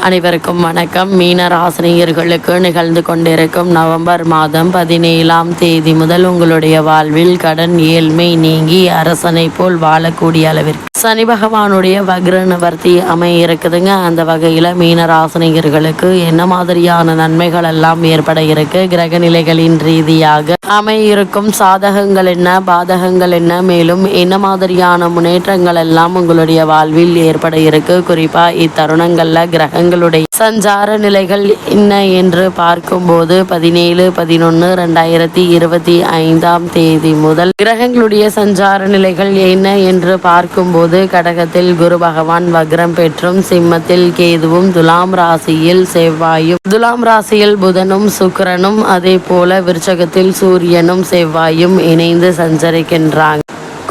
அனைவருக்கும் வணக்கம். மீன ராசினியர்களுக்கு நிகழ்ந்து கொண்டிருக்கும் நவம்பர் மாதம் பதினேழாம் தேதி முதல் உங்களுடைய வாழ்வில் கடன் ஏழ்மை நீங்கி அரசனை போல் வாழக்கூடிய அளவிற்கு சனி பகவானுடைய வக்ர நிவர்த்தி அமைய இருக்குதுங்க அந்த வகையில் மீனராசனிகர்களுக்கு என்ன மாதிரியான நன்மைகள் எல்லாம் ஏற்பட இருக்கு? கிரக நிலைகளின் ரீதியாக அமையிருக்கும் சாதகங்கள் என்ன? பாதகங்கள் என்ன? மேலும் என்ன மாதிரியான முன்னேற்றங்கள் எல்லாம் உங்களுடைய வாழ்வில் ஏற்பட இருக்கு? குறிப்பா இத்தருணங்கள்ல கிரகங்களுடைய சஞ்சார நிலைகள் என்ன என்று பார்க்கும்போது பதினேழு பதினொன்று ரெண்டாயிரத்தி இருபத்தி ஐந்தாம் தேதி முதல் கிரகங்களுடைய சஞ்சார நிலைகள் என்ன என்று பார்க்கும்போது கடகத்தில் குரு பகவான் வக்ரம் பெற்றும் சிம்மத்தில் கேதுவும் துலாம் ராசியில் செவ்வாயும் துலாம் ராசியில் புதனும் சுக்கரனும் அதே போல விருச்சகத்தில் சூரியனும் செவ்வாயும் இணைந்து சஞ்சரிக்கின்றாங்க.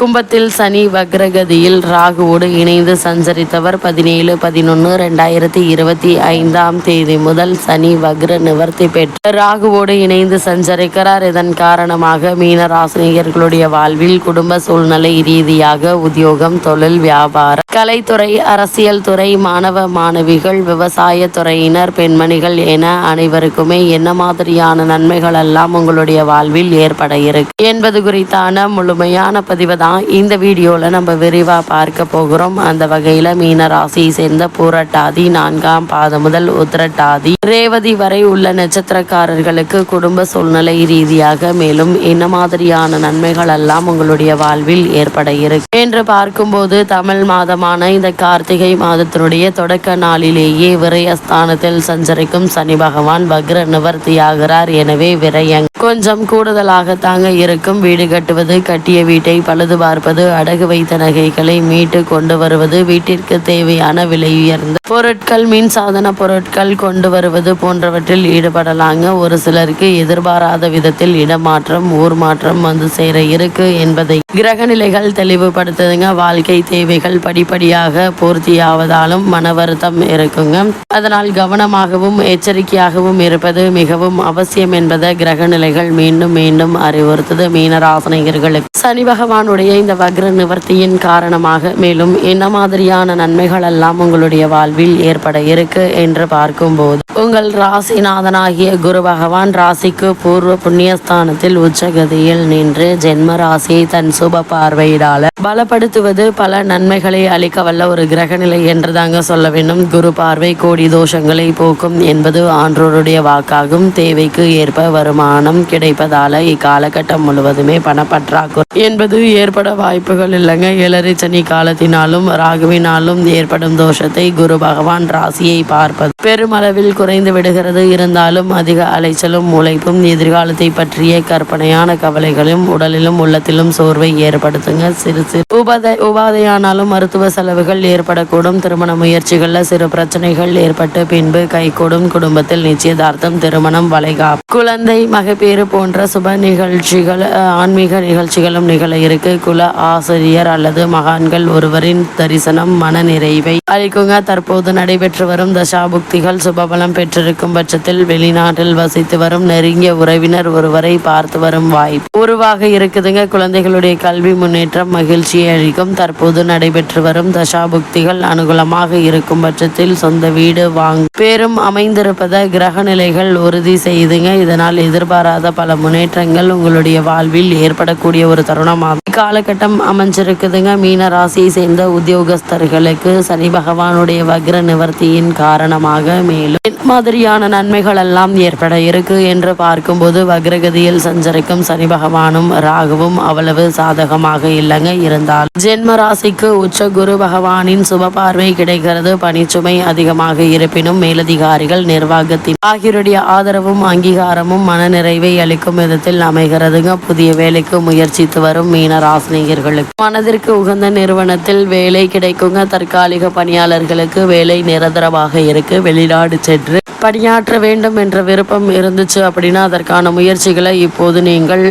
கும்பத்தில் சனி வக்ரகதியில் ராகுவோடு இணைந்து சஞ்சரித்தவர். பதினேழு பதினொன்று ரெண்டாயிரத்தி இருபத்தி ஐந்தாம் தேதி முதல் சனி வக்ர நிவர்த்தி பெற்று ராகுவோடு இணைந்து சஞ்சரிக்கிறார். இதன் காரணமாக மீன ராசினியர்களுடைய வாழ்வில் குடும்ப சூழ்நிலை ரீதியாக உத்தியோகம் தொழில் வியாபாரம் கலைத்துறை அரசியல் துறை மாணவ மாணவிகள் விவசாய துறையினர் பெண்மணிகள் என அனைவருக்குமே என்ன மாதிரியான நன்மைகள் எல்லாம் உங்களுடைய வாழ்வில் ஏற்பட இருக்கு என்பது குறித்தான முழுமையான பதிவு தான் இந்த வீடியோவில் நம்ம விரிவாக பார்க்க போகிறோம். அந்த வகையில் மீன ராசியை சேர்ந்த பூரட்டாதி நான்காம் பாதம் முதல் உத்திரட்டாதி. ரேவதி வரை உள்ள நட்சத்திரக்காரர்களுக்கு குடும்ப சூழ்நிலை ரீதியாக மேலும் என்ன மாதிரியான நன்மைகள் எல்லாம் உங்களுடைய வாழ்வில் ஏற்பட இருக்கு? என்று பார்க்கும்போது தமிழ் மாதமான இந்த கார்த்திகை மாதத்தினுடைய தொடக்க நாளிலேயே விரயஸ்தானத்தில் சஞ்சரிக்கும் சனி பகவான் வக்ர நிவர்த்தியாகிறார் எனவே விரயங் கொஞ்சம் கூடுதலாக தாங்க இருக்கும். வீடு கட்டுவது கட்டிய வீட்டை பழுது பார்ப்பது அடகு வைத்த நகைகளை மீட்டு கொண்டு வருவது வீட்டிற்கு தேவையான விலை உயர்ந்த பொருட்கள் மின் சாதன பொருட்கள் கொண்டு வருவது போன்றவற்றில் ஈடுபடலாங்க. ஒரு சிலருக்கு எதிர்பாராத விதத்தில் இடமாற்றம் ஊர் மாற்றம் வந்து சேர இருக்கு என்பதை கிரக நிலைகள் தெளிவுபடுத்துதுங்க. வாழ்க்கை தேவைகள் படிப்படியாக பூர்த்தியாவதாலும் மன வருத்தம் இருக்குங்க. அதனால் கவனமாகவும் எச்சரிக்கையாகவும் இருப்பது மிகவும் அவசியம் என்பதை கிரக நிலைகள் மீண்டும் மீண்டும் அறிவுறுத்தது. மீனராசனிகர்களுக்கு சனி பகவானுடைய இந்த வக்ர நிவர்த்தியின் காரணமாக மேலும் என்ன மாதிரியான நன்மைகள் எல்லாம் உங்களுடைய வாழ்வில் ஏற்பட இருக்கு என்று பார்க்கும்போது உங்கள் ராசிநாதனாகிய குரு பகவான் ராசிக்கு பூர்வ புண்ணியஸ்தானத்தில் உச்சகதியில் நின்று ஜென்ம ராசியை தன் சுப பார்வையிடால பலப்படுத்துவது பல நன்மைகளை அளிக்க வல்ல ஒரு கிரகநிலை என்று தாங்க சொல்ல வேண்டும். குரு பார்வை கோடி தோஷங்களை போக்கும் என்பது ஆன்றோருடைய வாக்காகும். தேவைக்கு ஏற்ப வருமானம் கிடைப்பதால இக்காலகட்டம் முழுவதுமே பணப்பற்றாக்குறை என்பது ஏற்பட வாய்ப்புகள் இல்லைங்க. ஏழரை சனி காலத்தினாலும் ராகுவினாலும் ஏற்படும் தோஷத்தை குரு பகவான் ராசியை பார்ப்பது. பெருமளவில் குறைந்து விடுகிறது. இருந்தாலும் அதிக அலைச்சலும் உழைப்பும் எதிர்காலத்தை பற்றிய கற்பனையான கவலைகளும் உடலிலும் உள்ளத்திலும் சோர்வை ஏற்படுத்துங்க. சிறு சிறு உபாதை உபாதையானாலும் மருத்துவ செலவுகள் ஏற்படக்கூடும். திருமண முயற்சிகளில் சிறு பிரச்சனைகள் ஏற்பட்டு பின்பு கைகூடும். குடும்பத்தில் நிச்சயதார்த்தம் திருமணம் வளைகாப்பு. குழந்தை மகப்பேறு போன்ற சுப நிகழ்ச்சிகள் ஆன்மீக நிகழ்ச்சிகளும் நிகழ இருக்கு. குல ஆசிரியர் அல்லது மகான்கள் ஒருவரின் தரிசனம் மன நிறைவை அளிக்குங்க. தற்போது நடைபெற்று வரும் தசாபுக்திகள் சுபபலம் பெற்றிருக்கும் பட்சத்தில் வெளிநாட்டில் வசித்து வரும் நெருங்கிய உறவினர் ஒருவரை பார்த்து வரும் வாய்ப்பு உருவாக இருக்குதுங்க. குழந்தைகளுடைய கல்வி முன்னேற்றம் மகிழ்ச்சியை அளிக்கும். தற்போது நடைபெற்று வரும் தசாபுக்திகள் அனுகூலமாக இருக்கும் பட்சத்தில் சொந்த வீடு வாங்க பேரும் அமைந்திருப்பதை கிரக நிலைகள் உறுதி செய்துங்க. இதனால் எதிர்பாராத பல முன்னேற்றங்கள் உங்களுடைய வாழ்வில் ஏற்படக்கூடிய ஒரு தருணமாக காலகட்டம் அமைஞ்சிருக்குதுங்க. மீன ராசியை சேர்ந்த உத்தியோகஸ்தர்களுக்கு சனி பகவானுடைய வக்ர நிவர்த்தியின் காரணமாக மேலும் மாதிரியான நன்மைகள் எல்லாம் ஏற்பட இருக்கு என்று பார்க்கும்போது வக்ரகதியில் சஞ்சரிக்கும் சனி பகவானும் ராகுவும் அவ்வளவு சாதகமாக இல்லைங்க. இருந்தால் ஜென்ம ராசிக்கு உச்ச குரு பகவானின் சுப பார்வை கிடைக்கிறது. பணிச்சுமை அதிகமாக இருப்பினும் மேலதிகாரிகள் நிர்வாகத்தின் ஆகியோருடைய ஆதரவும் அங்கீகாரமும் மனநிறைவை அளிக்கும் விதத்தில் அமைகிறதுங்க. புதிய வேலைக்கு முயற்சித்து வரும் மீன ராசினியர்களுக்கு மனதிற்கு உகந்த நிறுவனத்தில் வேலை கிடைக்குங்க. தற்காலிக பணியாளர்களுக்கு வேலை நிரந்தரமாக இருக்கு. வெளிநாடு சென்று பணியாற்ற வேண்டும் என்ற விருப்பம் இருந்துச்சு அப்படின்னா அதற்கான முயற்சிகளை இப்போது நீங்கள்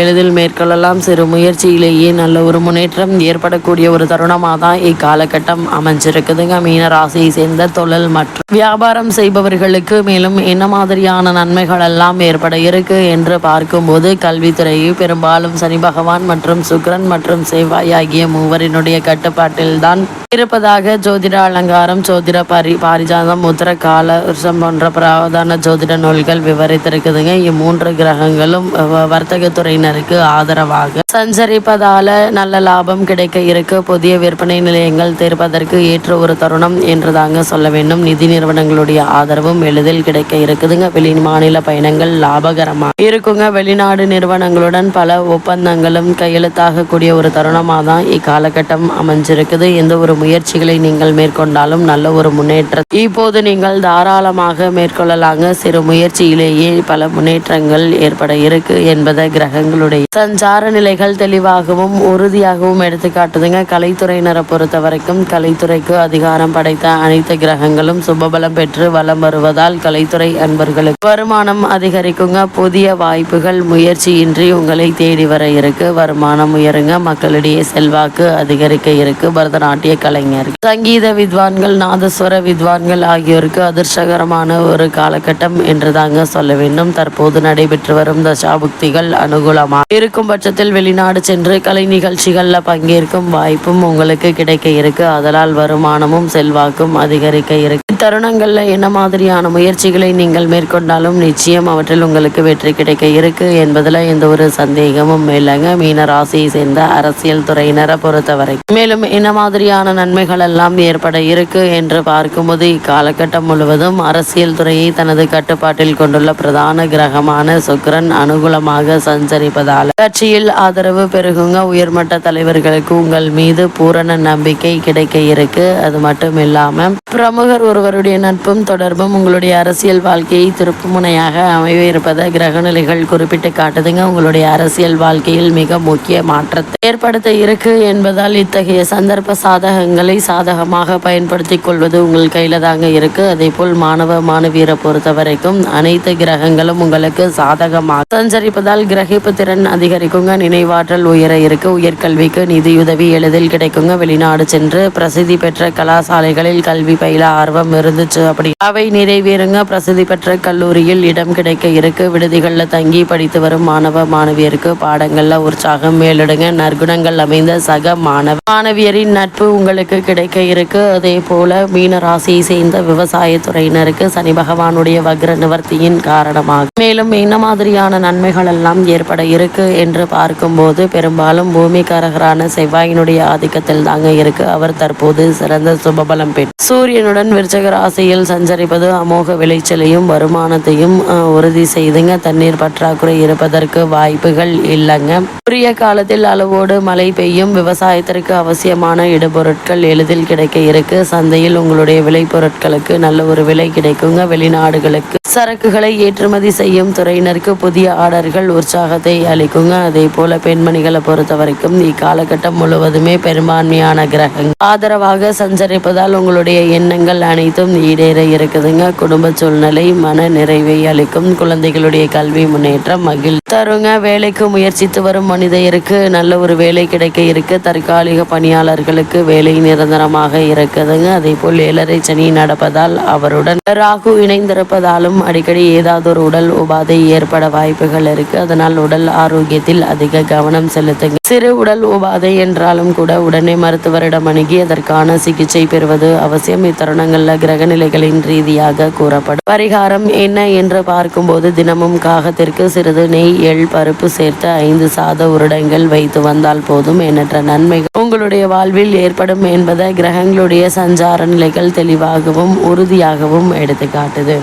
எளிதில் மேற்கொள்ளலாம். சிறு முயற்சியிலேயே நல்ல ஒரு முன்னேற்றம் ஏற்படக்கூடிய ஒரு தருணமாக தான் இக்காலகட்டம் அமைஞ்சிருக்குதுங்க. மீன ராசியை சேர்ந்த தொழில் மற்றும் வியாபாரம் செய்பவர்களுக்கு மேலும் என்ன மாதிரியான நன்மைகள் எல்லாம் ஏற்பட இருக்கு என்று பார்க்கும்போது கல்வித்துறையை பெரும்பாலும் சனி பகவான் மற்றும் சுக்கிரன் மற்றும் செவ்வாய் ஆகிய மூவரினுடைய கட்டுப்பாட்டில்தான் இருப்பதாக ஜோதிட அலங்காரம் ஜோதிட பரி பாரிஜாதம் முத்திர கால வருஷம் போன்ற பிராவதான ஜோதிட நூல்கள் விவரித்திருக்குதுங்க. இம்மூன்று கிரகங்களும் வர்த்தகத்துறையினருக்கு ஆதரவாக சஞ்சரிப்பதால நல்ல லாபம் கிடைக்க இருக்கு. புதிய விற்பனை நிலையங்கள் தீர்ப்பதற்கு ஏற்ற ஒரு தருணம் என்று தாங்க சொல்ல வேண்டும். நிதி நிறுவனங்களுடைய ஆதரவும் எளிதில் கிடைக்க இருக்குதுங்க. வெளி மாநில பயணங்கள் லாபகரமா இருக்குங்க. வெளிநாடு நிறுவனங்களுடன் பல ஒப்பந்தங்களும் கையெழுத்தாகக்கூடிய ஒரு தருணமாக தான் இக்காலகட்டம் அமைஞ்சிருக்குது. எந்த ஒரு முயற்சிகளை நீங்கள் மேற்கொண்டாலும் நல்ல ஒரு முன்னேற்றம் இப்போது நீங்கள் தாராளமாக மேற்கொள்ளலாங்க. சிறு முயற்சியிலேயே பல முன்னேற்றங்கள் ஏற்பட இருக்கு என்பதை கிரகங்களுடைய சஞ்சார நிலைகள் தெளிவாகவும் உறுதியாகவும் எடுத்துக்காட்டுதுங்க. கலைத்துறையினரை பொறுத்த வரைக்கும் கலைத்துறைக்கு அதிகாரம் படைத்த அனைத்து கிரகங்களும் சுபபலம் பெற்று வலம் வருவதால் கலைத்துறை அன்பர்களுக்கு வருமானம் அதிகரிக்குங்க. புதிய வாய்ப்புகள் முயற்சியின்றி உங்களை தேடி வர இருக்கு. வருமானம் உயருங்க. மக்களிடையே செல்வாக்கு அதிகரிக்க இருக்கு. பரதநாட்டிய கலைஞர் சங்கீத வித்வான்கள் நாதஸ்வர வித்வான்கள் ஆகியோருக்கு அதிர்ஷ்டகரமான ஒரு காலகட்டம் என்று தாங்க சொல்ல வேண்டும். தற்போது நடைபெற்று வரும் தசாபுக்திகள் அனுகூலமாக இருக்கும் பட்சத்தில் வெளிநாடு சென்று கலை நிகழ்ச்சிகளில் பங்கேற்கும் வாய்ப்பும் உங்களுக்கு கிடைக்க இருக்கு. அதனால் வருமானமும் செல்வாக்கும் அதிகரிக்க இருக்கு. தருணங்களில் என்ன மாதிரியான முயற்சிகளை நீங்கள் மேற்கொண்டாலும் நிச்சயம் அவற்றில் உங்களுக்கு வெற்றி கிடைக்க இருக்கு என்பதில் எந்த ஒரு சந்தேகமும் இல்லைங்க. மீன ராசியை சேர்ந்த அரசியல் துறையினரை பொறுத்தவரை. மேலும் என்ன மாதிரியான நன்மைகள் எல்லாம் ஏற்பட இருக்கு என்று பார்க்கும்போது இக்காலகட்டம் முழுவதும் அரசியல் துறையை தனது கட்டுப்பாட்டில் கொண்டுள்ள பிரதான கிரகமான சுக்கிரன் அனுகூலமாக சஞ்சரிப்பதால் கட்சியில் ஆதரவு பெருகுங்க. உயர்மட்ட தலைவர்களுக்கு உங்கள் மீது பூரண நம்பிக்கை கிடைக்க இருக்கு. அது மட்டும் இல்லாம பிரமுகர் ஒருவருடைய நட்பும் தொடர்பும் உங்களுடைய அரசியல் வாழ்க்கையை திருப்பு முனையாக அமைய இருப்பதை கிரகநிலைகள் குறிப்பிட்டு காட்டுதுங்க. உங்களுடைய அரசியல் வாழ்க்கையில் மிக முக்கிய மாற்றத்தை ஏற்படுத்த இருக்கு என்பதால் இத்தகைய சந்தர்ப்ப சாதகங்களை சாதகமாக பயன்படுத்திக் கொள்வது உங்கள் கையில தாங்க இருக்கு. அதே போல் மாணவ மாணவியரை பொறுத்த வரைக்கும் அனைத்து கிரகங்களும் உங்களுக்கு சாதகமாக சஞ்சரிப்பதால் கிரகிப்பு திறன் அதிகரிக்குங்க. நினைவாற்றல் உயர இருக்கு. உயர்கல்விக்கு நிதியுதவி எளிதில் கிடைக்குங்க. வெளிநாடு சென்று பிரசித்தி பெற்ற கலாசாலைகளில் கல்வி பயில ஆர்வம் இருந்துச்சு அப்படி. அவை நிறைவேறுங்க. பிரசித்தி பெற்ற கல்லூரியில் இடம் கிடைக்க இருக்கு. விடுதிகளில் தங்கி படித்து வரும் மாணவ மாணவியருக்கு பாடங்கள்ல உற்சாகம் மேலிடுங்க. நற்குணங்கள் அமைந்த சக மாணவ மாணவியரின் நட்பு உங்களுக்கு கிடைக்க இருக்கு. அதே போல மீன ராசியை சேர்ந்த விவசாயத்துறையினருக்கு சனி பகவானுடைய வக்ர நிவர்த்தியின் காரணமாக. மேலும் என்ன மாதிரியான நன்மைகள் எல்லாம் ஏற்பட இருக்கு என்று பார்க்கும்போது பெரும்பாலும் பூமிக்காரகரான செவ்வாயினுடைய ஆதிக்கத்தில் தாங்க இருக்கு. அவர் தற்போது சிறந்த சுபபலம் பெற்று சூரியனுடன் விருச்சக ராசியில் சஞ்சரிப்பது அமோக விளைச்சலையும் வருமானத்தையும் உறுதி செய்துங்க. தண்ணீர் பற்றாக்குறை இருப்பதற்கு வாய்ப்புகள் இல்லைங்க. உரிய காலத்தில் அளவோடு மழை பெய்யும் விவசாயத்திற்கு அவசியமான இடுபொருட்கள் எளிதில் கிடைக்க இருக்கு. சந்தையில் உங்களுடைய விளைபொருட்களுக்கு நல்ல ஒரு விலை கிடைக்குங்க. வெளிநாடுகளுக்கு சரக்குகளை ஏற்றுமதி செய்யும் துறையினருக்கு புதிய ஆர்டர்கள் உற்சாகத்தை அளிக்குங்க. அதே போல பெண்மணிகளை பொறுத்த வரைக்கும் இக்காலகட்டம் முழுவதுமே பெரும்பான்மையான கிரகங்கள். ஆதரவாக சஞ்சரிப்பதால் உங்களுடைய எண்ணங்கள் அனைத்தும் ஈடேற இருக்குதுங்க. குடும்ப சூழ்நிலை மன நிறைவை அளிக்கும். குழந்தைகளுடைய கல்வி முன்னேற்றம் மகிழ் தருங்க. வேலைக்கு முயற்சித்து வரும் மனிதருக்கு நல்ல ஒரு வேலை கிடைக்க இருக்கு. தற்காலிக பணியாளர்களுக்கு வேலை நிரந்தரமாக இருக்குதுங்க. அதே போல் ஏழரை சனி நடப்பதால் அவருடன் ராகு இணைந்திருப்பதாலும் அடிக்கடி ஏதாவது ஒரு உடல் உபாதை ஏற்பட வாய்ப்புகள் இருக்கு. அதனால் உடல் ஆரோக்கியத்தில் அதிக கவனம் செலுத்துங்க. சிறு உடல் உபாதை என்றாலும் கூட உடனே மருத்துவரிடம் அணுகி அதற்கான சிகிச்சை பெறுவது அவசியம். இத்தருணங்கள்ல கிரகநிலைகளின் ரீதியாக கூறப்படும். பரிகாரம் என்ன என்று பார்க்கும்போது தினமும் காகத்திற்கு சிறிது நெய் எள் பருப்பு சேர்த்து ஐந்து சாத உருடங்கள் வைத்து வந்தால் போதும் எண்ணற்ற நன்மைகள். உங்களுடைய வாழ்வில் ஏற்படும் என்பதை கிரகங்களுடைய சஞ்சார நிலைகள் தெளிவாகவும் உறுதியாகவும் எடுத்துக்காட்டுது.